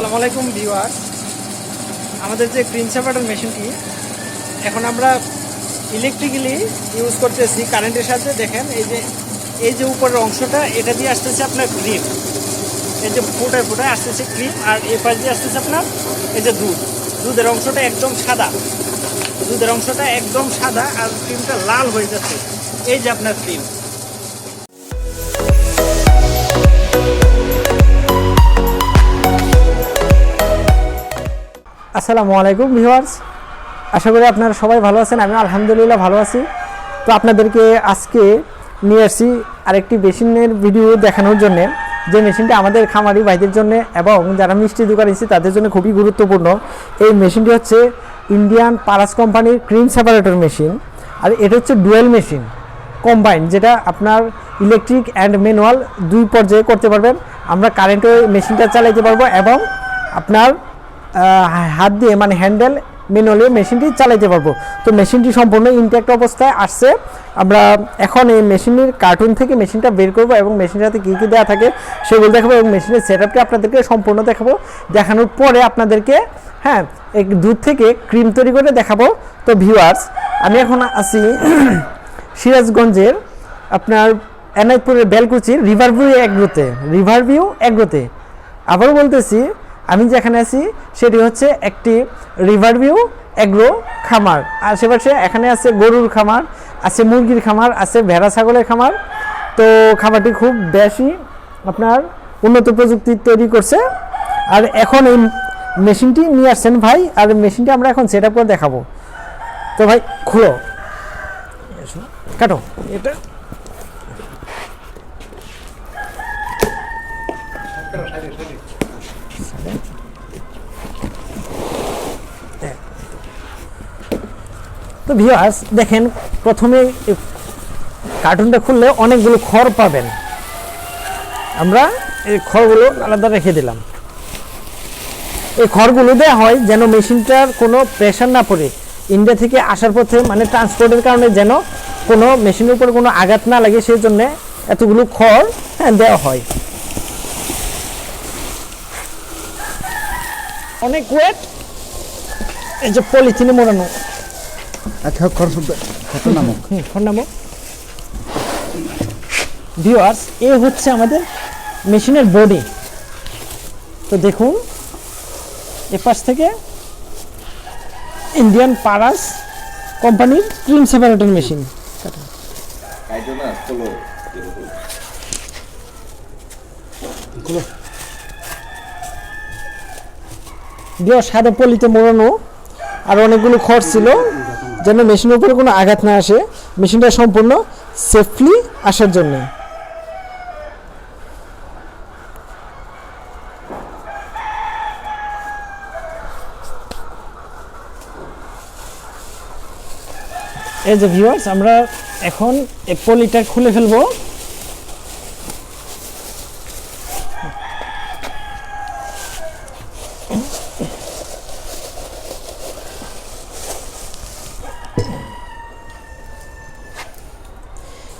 আসসালামু আলাইকুম ভিউয়ার আমাদের যে ক্রিন সেপারেটর মেশিনটি এখন আমরা ইলেকট্রিক্যালি ইউজ করতেছি কারেন্টের সাথে দেখেন, এই যে এই যে উপরের অংশটা, এটা দিয়ে আসতেছে আপনার ক্রিম এই যে ফুটায় ফুটায় আসতেছে ক্রিম আর এ পাশ দিয়ে আসতেছে আপনার, এই যে দুধ। দুধের অংশটা একদম সাদা। দুধের অংশটা একদম সাদা, আর ক্রিমটা লাল হয়ে যাচ্ছে। এই যে আপনার ক্রিম আসসালামু আলাইকুম ভিউয়ার্স। আশা করি আপনারা সবাই ভালো আছেন আমি আলহামদুলিল্লাহ ভালো আছি। তো আপনাদেরকে আজকে নিয়ে আসছি আরেকটি মেশিনের ভিডিও দেখানোর জন্য। যে মেশিনটা আমাদের খামারি ভাইদের জন্য এবং যারা মিষ্টি দোকান এসেছে তাদের জন্য খুবই গুরুত্বপূর্ণ। এই মেশিনটি হচ্ছে ইন্ডিয়ান পারাস কোম্পানির ক্রিম সেপারেটর মেশিন। আর এটা হচ্ছে ডুয়েল মেশিন কম্বাইন যেটা আপনার ইলেকট্রিক অ্যান্ড ম্যানুয়াল দুই পর্যায়ে করতে পারবেন। আমরা কারেন্টে মেশিনটা চালাইতে পারব এবং আপনার হাত দিয়ে মানে হ্যান্ডেল ম্যানুয়ালি মেশিনটি চালাইতে পারব। তো মেশিনটি সম্পূর্ণ ইনট্যাক্ট অবস্থায় আসছে। আমরা এখন এই মেশিনের কার্টুন থেকে মেশিনটা বের করব এবং মেশিনের সাথে কী কী দেওয়া থাকে সেগুলো দেখাবো এবং মেশিনের সেট আপটি আপনাদেরকে সম্পূর্ণ দেখাবো। দেখানোর পরে আপনাদেরকে হ্যাঁ এক দুধ থেকে ক্রিম তৈরি করে দেখাবো। তো ভিউয়ার্স আমি এখন আছি সিরাজগঞ্জের আপনার এনায়তপুরের বেলকুচির রিভার ভিউ এগ্রোতে। রিভার ভিউ এগ্রোতে। আবারও বলতেছি আমি যেখানে আছি, সেটি হচ্ছে একটি রিভার ভিউ এগ্রো খামার। আশেপাশে এখানে আছে গরুর খামার, আছে মুরগির খামার, আছে ভেড়া ছাগলের খামার। তো খামারটি খুব বেশি আপনার উন্নত প্রযুক্তি তৈরি করছে। আর এখন এই মেশিনটি নিয়ে আসছেন ভাই, আর মেশিনটি আমরা এখন সেট আপ করে দেখাবো। তো ভাই, খুলো। কাটো। এটা। তো ভিউয়ার্স দেখেন, প্রথমে কার্টুনটা খুললে অনেকগুলো খড় পাবেন। আমরা এই খড়গুলো আলাদা রেখে দিলাম। এই খড়গুলো দেওয়া হয় যেন মেশিনটার কোনো প্রেশার না পড়ে। ইন্ডিয়া থেকে আসার পথে মানে ট্রান্সপোর্টের কারণে যেন কোনো মেশিনের উপর কোনো আঘাত না লাগে সেই জন্য এতগুলো খড় হ্যাঁ দেওয়া হয়। অনেক ওয়েট এই যে পলিথিনে মোড়ানো। আচ্ছা খরচ কত নামক? হুম ফোন নাম্বার এ হচ্ছে আমাদের মেশিনের বডি তো দেখুন এ পাশ থেকে ইন্ডিয়ান পারাস কোম্পানির ক্রিম সেপারেটর মেশিন দিয়ে সাদা পলিতে মোড়ানো আর অনেকগুলো খড় ছিল, যেন মেশিনের উপরে কোনো আঘাত না আসে। মেশিনটা সম্পূর্ণ সেফলি আসার জন্য। এই যে ভিউয়ার্স আমরা এখন এই পলিটা খুলে ফেলব।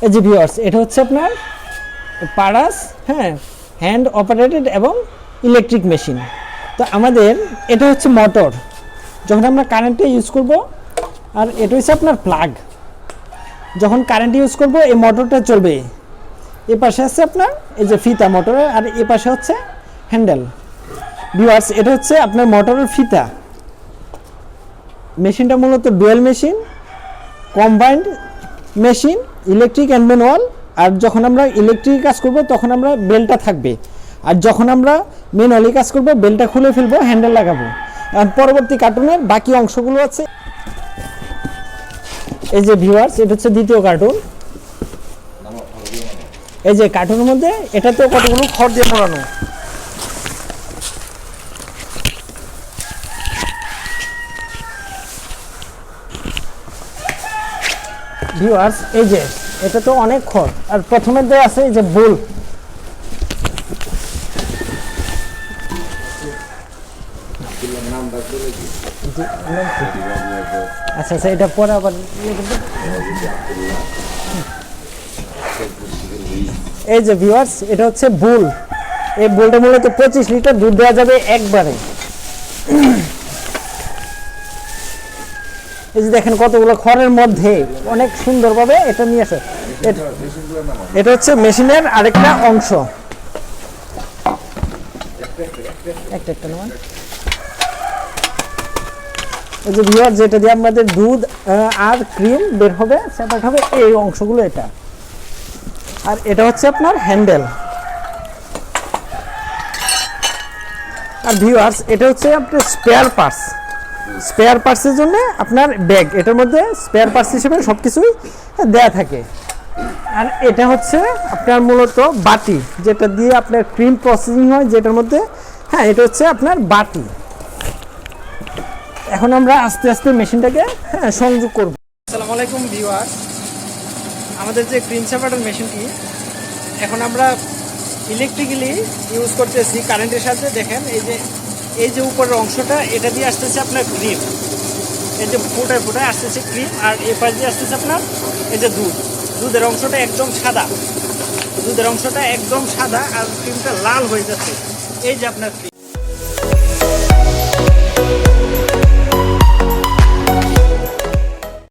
এই যে ভিউয়ার্স এটা হচ্ছে আপনার পারাস হ্যাঁ হ্যান্ড অপারেটেড এবং ইলেকট্রিক মেশিন তো আমাদের এটা হচ্ছে মোটর যখন আমরা কারেন্টে ইউজ করব, আর এটা হচ্ছে আপনার প্লাগ যখন কারেন্ট ইউজ করব, এই মোটরটা চলবে। এ পাশে আছে আপনার, এই যে ফিতা মোটরের আর এ পাশে হচ্ছে হ্যান্ডেল ভিউয়ার্স এটা হচ্ছে আপনার মোটরের ফিতা। মেশিনটা মূলত dual machine combined machine electric and manual আর যখন আমরা ইলেকট্রিক কাজ করব, তখন আমরা বেলটা থাকবে। আর যখন আমরা ম্যানুয়ালি কাজ করব বেলটা খুলে ফেলব হ্যান্ডেল লাগাবো। পরবর্তী কার্টুনের বাকি অংশগুলো আছে। এই যে ভিউয়ার্স এটা হচ্ছে দ্বিতীয় কার্টুন এই যে কার্টুনের মধ্যে, এটাতেও কতগুলো খড় দিয়ে মোড়ানো ভিউয়ার্স এই যে, এটা তো অনেক খড় আর প্রথমে দেওয়া আছে এই যে বুল আচ্ছা আচ্ছা এটা পরে আবার ইয়ে এই যে ভিউয়ার্স এটা হচ্ছে বুল এই বোলটা মূলত পঁচিশ লিটার দুধ দেওয়া যাবে একবারে। এই যে দেখেন কতগুলো খড়ের মধ্যে অনেক সুন্দরভাবে এটা নিয়ে আসে। এটা- হচ্ছে মেশিনের আরেকটা অংশ। একটা একটা নেওয়ান এই যে ভিউয়ার, যেটা দিয়ে আমাদের দুধ আর ক্রিম বের হবে সেপারেট হবে, এই অংশগুলো এটা। আর এটা হচ্ছে আপনার হ্যান্ডেল। আর ভিউয়ার্স, এটা হচ্ছে আপনার স্পেয়ার পার্টস স্পেয়ার পার্টসের জন্য আপনার ব্যাগ এটার মধ্যে স্পেয়ার পার্টস হিসেবে সব কিছুই দেয়া থাকে। আর এটা হচ্ছে আপনার মূলত বাটি, যেটা দিয়ে আপনার ক্রিম প্রসেসিং হয়, যেটার মধ্যে হ্যাঁ এটা হচ্ছে আপনার বাটি। এখন আমরা আস্তে আস্তে মেশিনটাকে হ্যাঁ সংযোগ করব। আসসালামু আলাইকুম ভিউয়ার্স আমাদের যে ক্রিম সেপারেটর মেশিনটি, এখন আমরা ইলেকট্রিক্যালি ইউজ করতেছি কারেন্টের সাথে দেখেন, এই যে এই যে উপরের অংশটা, এটা দিয়ে আসতেছে আপনার ক্রিম এই যে ফোটায় ফোটায় আসতেছে ক্রিম আর এ পাশ দিয়ে আসতেছে আপনার এই যে দুধ। দুধের অংশটা একদম সাদা। দুধের অংশটা একদম সাদা, আর ক্রিমটা লাল হয়ে যাচ্ছে। এই যে আপনার ক্রিম